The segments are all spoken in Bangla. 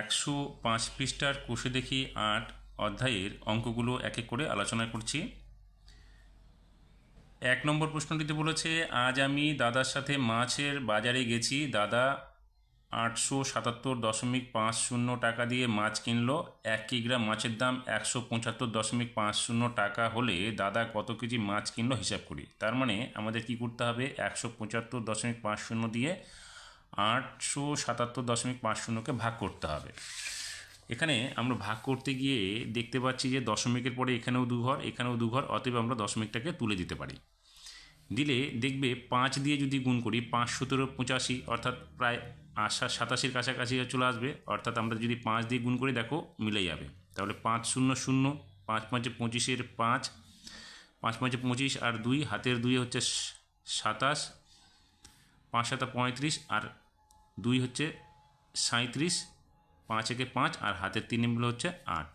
একশো পাঁচ পৃষ্ঠার কোষে দেখি আট অধ্যায়ের অঙ্কগুলো এক এক করে আলোচনা করছি। এক নম্বর প্রশ্নটিতে বলেছে, আজ আমি দাদার সাথে মাছের বাজারে গেছি। দাদা আটশো সাতাত্তর দশমিক পাঁচ শূন্য টাকা দিয়ে মাছ কিনলো। এক কিগ্রা মাছের দাম একশো পঁচাত্তর দশমিক পাঁচ শূন্য টাকা হলে দাদা কত কেজি মাছ কিনলো হিসাব করি। তার মানে আমাদের কি করতে হবে? একশো পঁচাত্তর দশমিক পাঁচ শূন্য দিয়ে আটশো সাতাত্তর দশমিক পাঁচ শূন্যকে ভাগ করতে হবে। এখানে আমরা ভাগ করতে গিয়ে দেখতে পাচ্ছি যে দশমিকের পরে এখানেও দু ঘর এখানেও দু ঘর অতএব আমরা দশমিকটাকে তুলে দিতে পারি। দিলে দেখবে পাঁচ দিয়ে যদি গুণ করি, পাঁচ সতেরো পঁচাশি, অর্থাৎ প্রায় আশা সাতাশির কাছাকাছি চলে আসবে, অর্থাৎ আমরা যদি পাঁচ দিয়ে গুণ করি, দেখো মিলে যাবে। তাহলে পাঁচ শূন্য শূন্য, পাঁচ পাঁচে পঁচিশের পাঁচ পাঁচ পাঁচে পঁচিশ আর দুই, হাতের দুই হচ্ছে সাতাশ, পাঁচ সাতা পঁয়ত্রিশ আর দুই হচ্ছে সাঁত্রিশ পাঁচ একে পাঁচ, আর হাতের তিন মিলে হচ্ছে আট।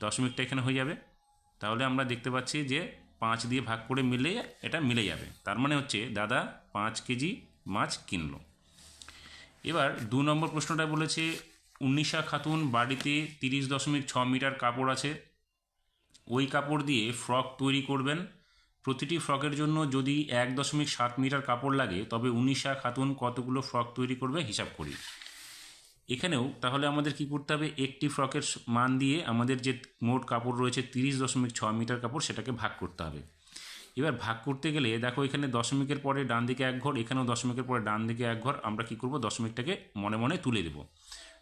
দশমিকটা এখানে হয়ে যাবে। তাহলে আমরা দেখতে পাচ্ছি যে পাঁচ দিয়ে ভাগ করে মিলে এটা মিলে যাবে। তার মানে হচ্ছে দাদা পাঁচ কেজি মাছ কিনলো। এবার দু নম্বর প্রশ্নটা বলেছে, উনিশা খাতুন বাড়িতে তিরিশ দশমিক ছ মিটার কাপড় আছে। ওই কাপড় দিয়ে ফ্রক তৈরি করবেন। প্রতিটি ফ্রকের জন্য যদি এক দশমিক সাত মিটার কাপড় লাগে, তবে উনিশা খাতুন কতগুলো ফ্রক তৈরি করবে হিসাব করি। এখানেও তাহলে আমাদের কি করতে হবে? একটি ফ্রকের মান দিয়ে আমাদের যে মোট কাপড় রয়েছে তিরিশ দশমিক ছ মিটার কাপড়, সেটাকে ভাগ করতে হবে। এবার ভাগ করতে গেলে দেখো এখানে দশমিকের পরে ডান দিকে এক ঘর, এখানেও দশমিকের পরে ডান দিকে এক ঘর, আমরা কি করব? দশমিকটাকে মনে মনে তুলে দেব।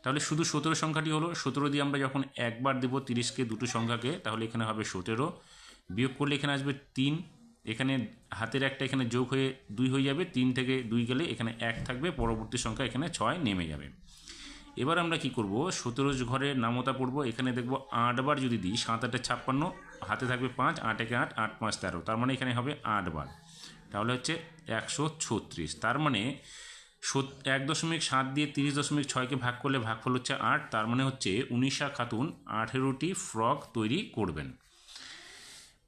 তাহলে শুধু সতেরো সংখ্যাটি হলো। সতেরো দিয়ে আমরা যখন একবার দেবো তিরিশকে দুটো সংখ্যাকে, তাহলে এখানে হবে সতেরো। বিয়োগ করলে এখানে আসবে তিন। এখানে হাতের একটা এখানে যোগ হয়ে দুই হয়ে যাবে, তিন থেকে দুই গেলে এখানে এক থাকবে, পরবর্তী সংখ্যা এখানে ছয় নেমে যাবে। এবার আমরা কি করব? সতেরো ঘরের নামতা পড়ব, এখানে দেখব আটবার যদি দিই, সাত, আটে ছাপ্পান্ন, হাতে থাকবে পাঁচ আট একে আট আট পাঁচ তেরো, তার মানে এখানে হবে আটবার তাহলে হচ্ছে একশো ছত্রিশ, তার মানে এক দশমিক সাত দিয়ে তিরিশ দশমিক ছয়কে ভাগ করলে ভাগফল হচ্ছে আট, তার মানে হচ্ছে উনিশা খাতুন আঠেরোটি ফ্রক তৈরি করবেন।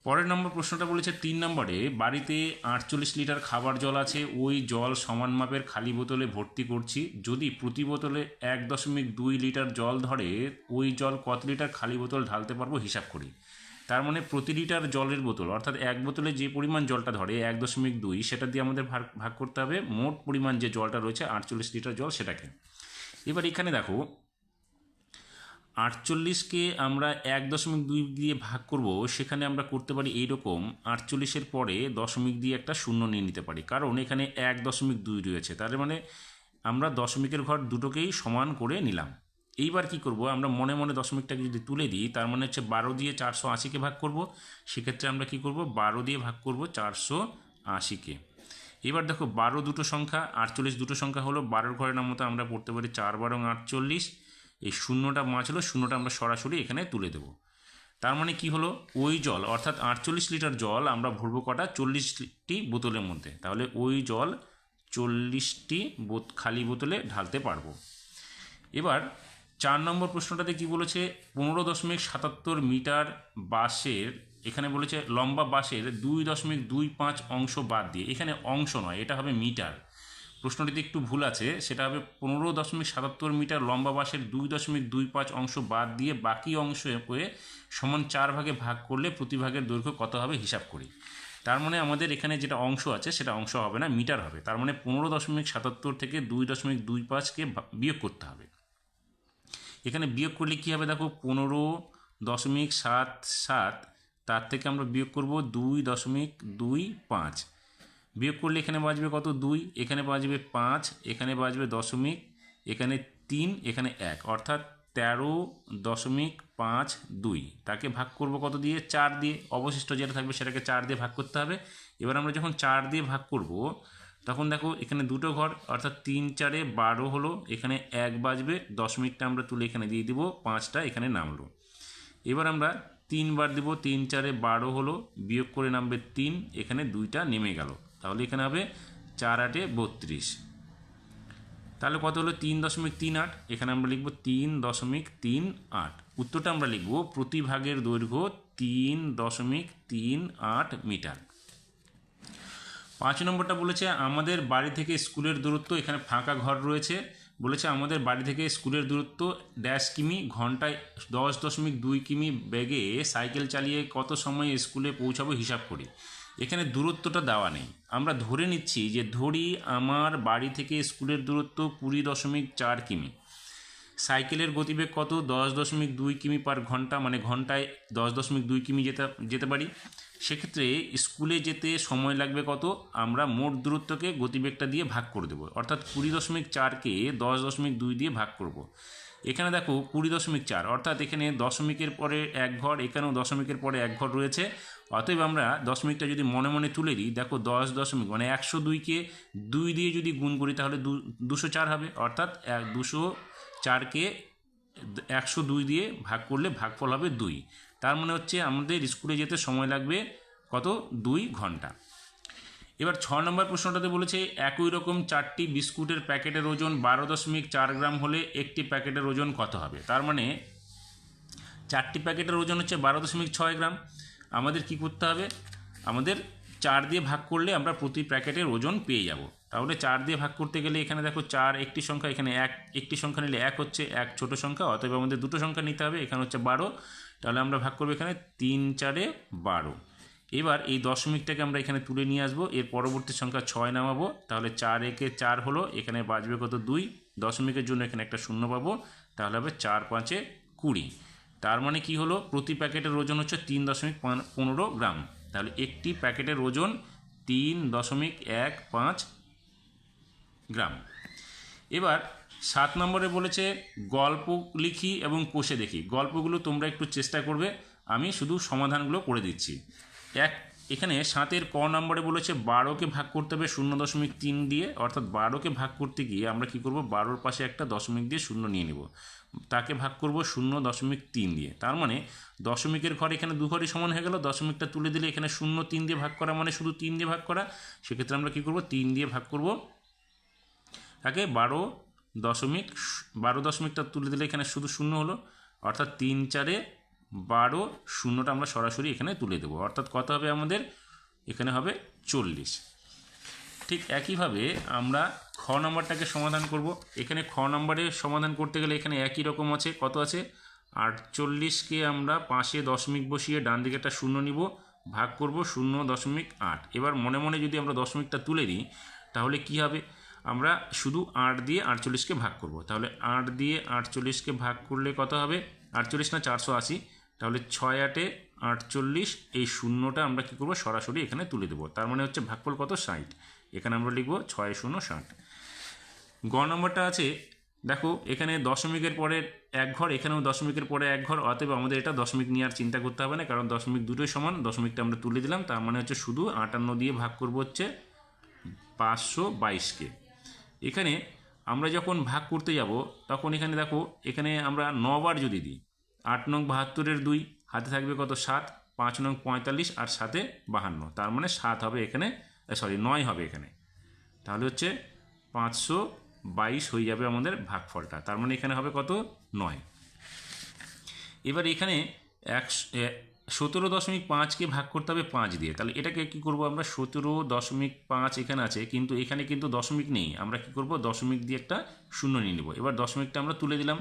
পরের নম্বর প্রশ্নটা বলেছে, তিন নম্বরে বাড়িতে আটচল্লিশ লিটার খাবার জল আছে, ওই জল সমান মাপের খালি বোতলে ভর্তি করছি, যদি প্রতি বোতলে এক দশমিক দুই লিটার জল ধরে, ওই জল কত লিটার খালি বোতল ঢালতে পারব হিসাব করি। তার মানে প্রতি লিটার জলের বোতল, অর্থাৎ এক বোতলে যে পরিমাণ জলটা ধরে এক দশমিক দুই, সেটা দিয়ে আমাদের ভাগ ভাগ করতে হবে, মোট পরিমাণ যে জলটা রয়েছে আটচল্লিশ লিটার জল সেটাকে। এবার এখানে দেখো আটচল্লিশকে আমরা এক দশমিক দুই দিয়ে ভাগ করব, সেখানে আমরা করতে পারি এইরকম আটচল্লিশের পরে দশমিক দিয়ে একটা শূন্য নিয়ে নিতে পারি। কারণ এখানে এক দশমিক দুই রয়েছে, তার মানে আমরা দশমিকের ঘর দুটোকেই সমান করে নিলাম। এইবার কি করব, আমরা মনে মনে দশমিকটাকে যদি তুলে দিই, তার মানে হচ্ছে বারো দিয়ে চারশো আশিকে ভাগ করব, সেক্ষেত্রে আমরা কি করব, বারো দিয়ে ভাগ করব চারশো আশিকে। এবার দেখো, বারো দুটো সংখ্যা, আটচল্লিশ দুটো সংখ্যা হলো, বারোর ঘরের নাম মতো আমরা পড়তে পারি চার বারো আটচল্লিশ এই শূন্যটা হলো শূন্যটা আমরা সরাসরি এখানে তুলে দেব। তার মানে কি হলো? ওই জল, অর্থাৎ আটচল্লিশ লিটার জল আমরা ভরবো কটা? চল্লিশটি বোতলের মধ্যে। তাহলে ওই জল চল্লিশটি খালি বোতলে ঢালতে পারব। এবার চার নম্বর প্রশ্নটাতে কি বলেছে? পনেরো দশমিক সাতাত্তর মিটার বাসের এখানে বলেছে লম্বা বাসের দুই দশমিক দুই পাঁচ অংশ বাদ দিয়ে। এখানে অংশ নয়, এটা হবে মিটার। প্রশ্নটিতে একটু ভুল আছে। সেটা হবে পনেরো দশমিক সাতাত্তর মিটার লম্বা বাসের দুই দশমিক দুই পাঁচ অংশ বাদ দিয়ে বাকি অংশ হয়ে সমান চার ভাগে ভাগ করলে প্রতি ভাগের দৈর্ঘ্য কত হবে হিসাব করি। তার মানে আমাদের এখানে যেটা অংশ আছে সেটা অংশ হবে না, মিটার হবে। তার মানে পনেরো দশমিক সাতাত্তর থেকে দুই দশমিক দুই পাঁচকে বিয়োগ করতে হবে। এখানে বিয়োগ করলে কী হবে দেখো, পনেরো দশমিক সাত সাত, তার থেকে আমরা বিয়োগ করব দুই দশমিক দুই পাঁচ। বিয়োগ করলে এখানে বাজবে কত? দুই। এখানে বাজবে পাঁচ। এখানে বাজবে দশমিক। এখানে তিন, এখানে এক। অর্থাৎ তেরো দশমিক পাঁচ দুই। তাকে ভাগ করব কত দিয়ে? চার দিয়ে। অবশিষ্ট যেটা থাকবে সেটাকে চার দিয়ে ভাগ করতে হবে। এবার আমরা যখন চার দিয়ে ভাগ করব, তখন দেখো এখানে দুটো ঘর, অর্থাৎ তিন চারে বারো হলো। এখানে এক বাজবে দশমিকটা আমরা তুলে এখানে দিয়ে দিব। পাঁচটা এখানে নামলো। এবার আমরা তিনবার দিব। তিন চারে বারো হলো। বিয়োগ করে নামবে তিন। এখানে দুইটা নেমে গেল। তাহলে এখানে হবে চার আটে বত্রিশ। তাহলে কত হলো? তিন দশমিক তিন আট। এখানে আমরা লিখব তিন দশমিক তিন আট। উত্তরটা আমরা লিখব প্রতি ভাগের দৈর্ঘ্য তিন দশমিক তিন আট মিটার। পাঁচ নম্বরটা বলেছে, আমাদের বাড়ি থেকে স্কুলের দূরত্ব এখানে ফাঁকা ঘর রয়েছে। বলেছে, আমাদের বাড়ি থেকে স্কুলের দূরত্ব ড্যাশ কিমি, ঘন্টায় দশ দশমিক দুই কিমি বেগে সাইকেল চালিয়ে কত সময় স্কুলে পৌঁছাবো হিসাব করি। এখানে দূরত্বটা দেওয়া নেই। আমরা ধরে নিচ্ছি যে ধরি আমার বাড়ি থেকে স্কুলের দূরত্ব কুড়ি দশমিক চার কিমি। সাইকেলের গতিবেগ কত? দশ দশমিক দুই কিমি পার ঘণ্টা মানে ঘন্টায় দশ দশমিক দুই কিমি যেতে যেতে পারি। সেক্ষেত্রে স্কুলে যেতে সময় লাগবে কত? আমরা মোট দূরত্বকে গতিবেগটা দিয়ে ভাগ করে দেবো। অর্থাৎ কুড়ি দশমিক চারকে দশ দশমিক দুই দিয়ে ভাগ করব। এখানে দেখো কুড়ি দশমিক চার, অর্থাৎ এখানে দশমিকের পরে এক ঘর, এখানেও দশমিকের পরে এক ঘর রয়েছে। অতএব আমরা দশমিকটা যদি মনে মনে তুলে দিই, দেখো দশ দশমিক মানে একশো দুইকে দুই দিয়ে যদি গুণ করি, তাহলে দু, দুশো চার হবে। অর্থাৎ এক, দুশো চারকে একশো দুই দিয়ে ভাগ করলে ভাগফল হবে দুই। তার মানে হচ্ছে আমাদের স্কুলে যেতে সময় লাগবে কত? দুই ঘণ্টা। এবার ছ নম্বর প্রশ্নটাতে বলেছে, একই রকম চারটি বিস্কুটের প্যাকেটের ওজন বারো দশমিক চার গ্রাম হলে একটি প্যাকেটের ওজন কত হবে? তার মানে চারটি প্যাকেটের ওজন হচ্ছে বারো দশমিক ছয় গ্রাম। আমাদের কি করতে হবে? আমাদের চার দিয়ে ভাগ করলে আমরা প্রতি প্যাকেটের ওজন পেয়ে যাব। তাহলে চার দিয়ে ভাগ করতে গেলে এখানে দেখো চার একটি সংখ্যা, এখানে এক, একটি সংখ্যা নিলে এক হচ্ছে এক ছোট সংখ্যা, অতএব আমাদের দুটো সংখ্যা নিতে হবে, এখানে হচ্ছে বারো। তাহলে আমরা ভাগ করব এখানে তিন চারে বারো। এবার এই দশমিকটাকে আমরা এখানে তুলে নিয়ে আসব। এর পরবর্তী সংখ্যা ছয় নামাবো। তাহলে চার একে চার হলো, এখানে বাজবে কত? দুই। দশমিকের জন্য এখানে একটা শূন্য পাবো। তাহলে হবে চার পাঁচে কুড়ি। তার মানে কি হলো? প্রতি প্যাকেটের ওজন হচ্ছে তিন দশমিক পনেরো গ্রাম। তাহলে একটি প্যাকেটের ওজন তিন দশমিক এক পাঁচ গ্রাম। এবার সাত নম্বরে বলেছে, গল্প লিখি এবং কষে দেখি। গল্পগুলো তোমরা একটু চেষ্টা করবে। আমি শুধু সমাধানগুলো করে দিচ্ছি। এক, এখানে সাতের ক নম্বরে বলেছে বারোকে ভাগ করতে হবে শূন্য দশমিক তিন দিয়ে, অর্থাৎ বারোকে ভাগ করতে গিয়ে আমরা কি করব? বারোর পাশে একটা দশমিক দিয়ে শূন্য নিয়ে নেব। তাকে ভাগ করব শূন্য দশমিক তিন দিয়ে। তার মানে দশমিকের ঘর এখানে দু ঘরই সমান হয়ে গেল, দশমিকটা তুলে দিলে এখানে শূন্য তিন দিয়ে ভাগ করা মানে শুধু তিন দিয়ে ভাগ করা। সেক্ষেত্রে আমরা কী করব? তিন দিয়ে ভাগ করব। তাকে বারো দশমিক, বারো দশমিকটা তুলে দিলে এখানে শুধু শূন্য হলো, অর্থাৎ তিন চারে বারো শূন্যটা আমরা সরাসরি এখানে তুলে দেবো। অর্থাৎ কত হবে আমাদের? এখানে হবে চল্লিশ। ঠিক একইভাবে আমরা খ নম্বরটাকে সমাধান করব। এখানে খ নম্বরে সমাধান করতে গেলে এখানে একই রকম আছে। কত আছে? আটচল্লিশকে আমরা পাশে দশমিক বসিয়ে ডান দিকে একটা শূন্য নিব, ভাগ করব শূন্য দশমিক আট। এবার মনে মনে যদি আমরা দশমিকটা তুলে দিই, তাহলে কি হবে? আমরা শুধু আট দিয়ে আটচল্লিশকে ভাগ করব। তাহলে আট দিয়ে আটচল্লিশকে ভাগ করলে কত হবে? আটচল্লিশ না চারশো আশি। তাহলে ছয় আটে আটচল্লিশ, এই শূন্যটা আমরা কী করব? সরাসরি এখানে তুলে দেবো। তার মানে হচ্ছে ভাগফল কত? ষাট। এখানে আমরা লিখব ছয় শূন্য ষাট। গ নম্বরটা আছে, দেখো, এখানে দশমিকের পরে এক ঘর, এখানেও দশমিকের পরে এক ঘর, অতএব আমাদের এটা দশমিক নিয়ে আর চিন্তা করতে হবে না, কারণ দশমিক দুটোই সমান, দশমিকটা আমরা তুলে দিলাম, তার মানে হচ্ছে শুধু আটান্ন দিয়ে ভাগ করব হচ্ছে পাঁচশো বাইশকে। এখানে আমরা যখন ভাগ করতে যাব, তখন এখানে দেখো, এখানে আমরা নবার যদি দিই আট নং বাহাত্তরের দুই, হাতে থাকবে কত? সাত। পাঁচ নং পঁয়তাল্লিশ আর সাথে বাহান্ন। তার মানে সাত হবে এখানে সরি নয় হবে এখানে। তাহলে হচ্ছে পাঁচশো বাইশ হয়ে যাবে আমাদের ভাগফলটা। তার মানে এখানে হবে কত? নয়। এবার এখানে এক সতেরো দশমিক পাঁচকে ভাগ করতে হবে পাঁচ দিয়ে। তাহলে এটাকে কী করব আমরা? সতেরো দশমিক পাঁচ এখানে আছে, কিন্তু এখানে কিন্তু দশমিক নেই। আমরা কী করব? দশমিক দিয়ে একটা শূন্য নিয়ে নেব। এবার দশমিকটা আমরা তুলে দিলাম।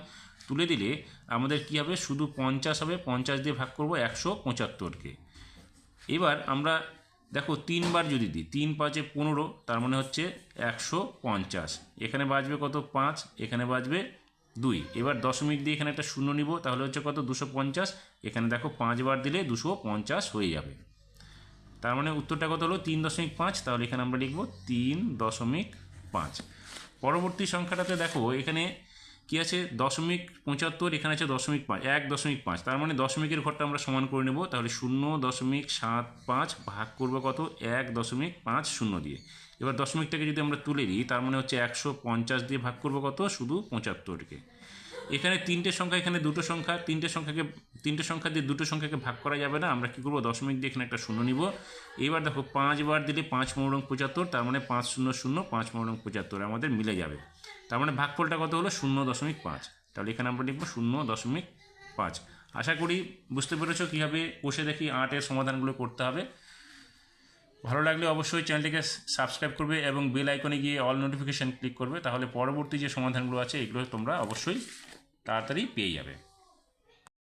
তুলে দিলে আমাদের কী হবে? শুধু পঞ্চাশ হবে। পঞ্চাশ দিয়ে ভাগ করব একশো পঁচাত্তরকে। এবার আমরা, দেখো, তিনবার যদি দিই, তিন পাঁচে পনেরো, তার মানে হচ্ছে একশো পঞ্চাশ। এখানে বাজবে কত? পাঁচ। এখানে বাজবে দুই। এবার দশমিক দিয়ে এখানে একটা শূন্য নিব, তাহলে হচ্ছে কত? দুশো পঞ্চাশ। এখানে দেখো পাঁচবার দিলে দুশো পঞ্চাশ হয়ে যাবে। তার মানে উত্তরটা কত হলো? তিন দশমিক পাঁচ। তাহলে এখানে আমরা লিখব তিন দশমিক পাঁচ। পরবর্তী সংখ্যাটাতে দেখো, এখানে কী আছে? দশমিক পঁচাত্তর, এখানে আছে দশমিক পাঁচ, এক দশমিক পাঁচ। তার মানে দশমিকের ঘরটা আমরা সমান করে নেব। তাহলে শূন্য দশমিক সাত পাঁচ ভাগ করব কত? এক দশমিক পাঁচ শূন্য দিয়ে। এবার দশমিকটাকে যদি আমরা তুলে দিই তার মানে হচ্ছে একশো পঞ্চাশ দিয়ে ভাগ করব কত? শুধু পঁচাত্তরকে। এখানে তিনটে সংখ্যা, এখানে দুটো সংখ্যা, তিনটে সংখ্যাকে, তিনটে সংখ্যা দিয়ে দুটো সংখ্যাকে ভাগ করা যাবে না। আমরা কী করব? দশমিক দিয়ে এখানে একটা শূন্য নিব। এবার দেখো, পাঁচবার দিলে পাঁচ মৌরং পঁচাত্তর, তার মানে পাঁচ শূন্য শূন্য, পাঁচ মৌরং পঁচাত্তর আমাদের মিলে যাবে। তার মানে ভাগফলটা কত হলো? শূন্য দশমিক পাঁচ। তাহলে এখানে আমরা লিখব শূন্য দশমিক পাঁচ। আশা করি বুঝতে পেরেছ কীভাবে কষে দেখি আটের সমাধানগুলো করতে হবে। ভালো লাগলে অবশ্যই চ্যানেলটিকে সাবস্ক্রাইব করবে এবং বেল আইকনে গিয়ে অল নোটিফিকেশান ক্লিক করবে। তাহলে পরবর্তী যে সমাধানগুলো আছে, এগুলো তোমরা অবশ্যই তাড়াতাড়ি পেয়ে যাবে।